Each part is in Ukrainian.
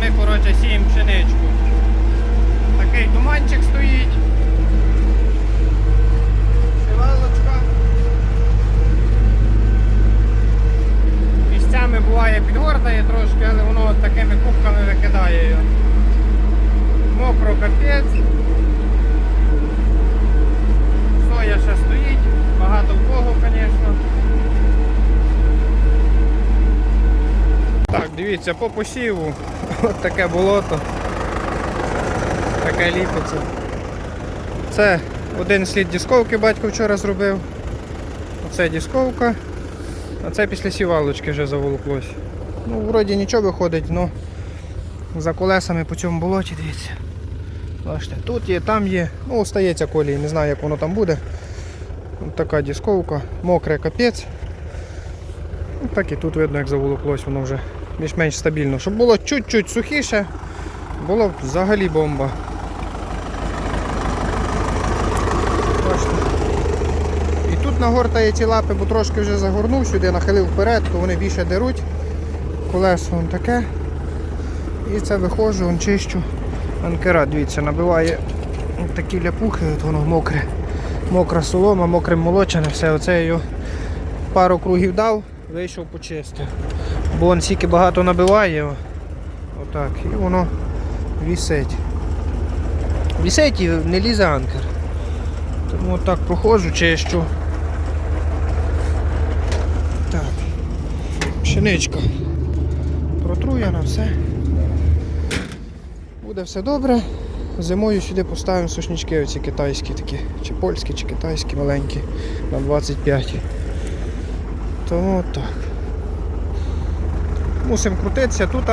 ми коротше сіємо пшеничку. Такий туманчик стоїть. Сівалочка. Місцями буває підгортає трошки, але воно такими кубками викидає його. Мокро капець. Соя ще стоїть, багато в кого, звісно. Так, дивіться, по посіву от таке болото. Таке ліпиться. Це один слід дісковки батько вчора зробив. Оце дісковка. А це після сівалочки вже заволоклось. Ну, вроді нічого виходить, але за колесами по цьому болоті, дивіться. Бачите, тут є, там є. Ну, остається колії, не знаю, як воно там буде. Ось така дісковка, мокре капець. Ну, Так і тут видно, як заволоклось, воно вже більш-менш стабільно. Щоб було чуть-чуть сухіше, було б взагалі бомба. І тут нагортає ці лапи, бо трошки вже загорнув сюди, нахилив вперед, то вони більше деруть. Колесо вон таке. І це виходжу, вон чищу. Анкера, дивіться, набиває такі ляпухи, от воно мокре. Мокра солома, мокрим молочене, все оце я пару кругів дав, вийшов почистив. Бо він стільки багато набиває. Отак. І воно вісить. Вісить і не лізе анкер. Тому отак проходжу, чищу. Так. Пшеничка. Протруєна, все. Буде все добре. Зимою сюди поставимо сушнички оці китайські такі, чи польські, чи китайські маленькі на 25. Тому так. Мусимо крутитися. Тут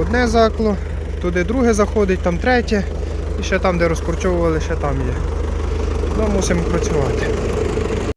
одне закло, туди друге заходить, там третє. І ще там, де розкорчовували, ще там є. Ну, мусимо працювати.